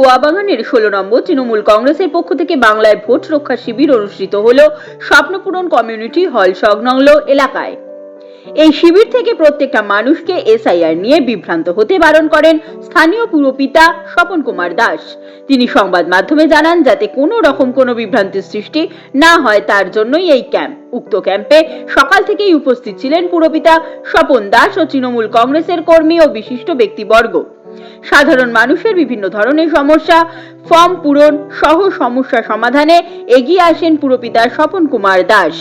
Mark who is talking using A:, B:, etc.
A: গোয়াবাগানের ষোলো নম্বর তৃণমূল কংগ্রেসের পক্ষ থেকে বাংলায় ভোট রক্ষা শিবির অনুষ্ঠিত হল স্বপ্নপূরণ কমিউনিটি হল সংলগ্ন এলাকায়। এই শিবির থেকে প্রত্যেকটা মানুষকে এসআইআর নিয়ে বিভ্রান্ত হতে বারণ করেন স্থানীয় পুরপিতা স্বপন কুমার দাস। তিনি সংবাদ মাধ্যমে জানান, যাতে কোনো রকম কোনো বিভ্রান্তির সৃষ্টি না হয়, তার জন্যই এই ক্যাম্প। উক্ত ক্যাম্পে সকাল থেকেই উপস্থিত ছিলেন পুরপিতা স্বপন দাস ও তৃণমূল কংগ্রেসের কর্মী ও বিশিষ্ট ব্যক্তিবর্গ। সাধারণ মানুষের বিভিন্ন ধরনের সমস্যা, ফর্ম পূরণ সহ সমস্যা সমাধানে এগিয়ে আসেন পুরপিতা স্বপন কুমার দাস।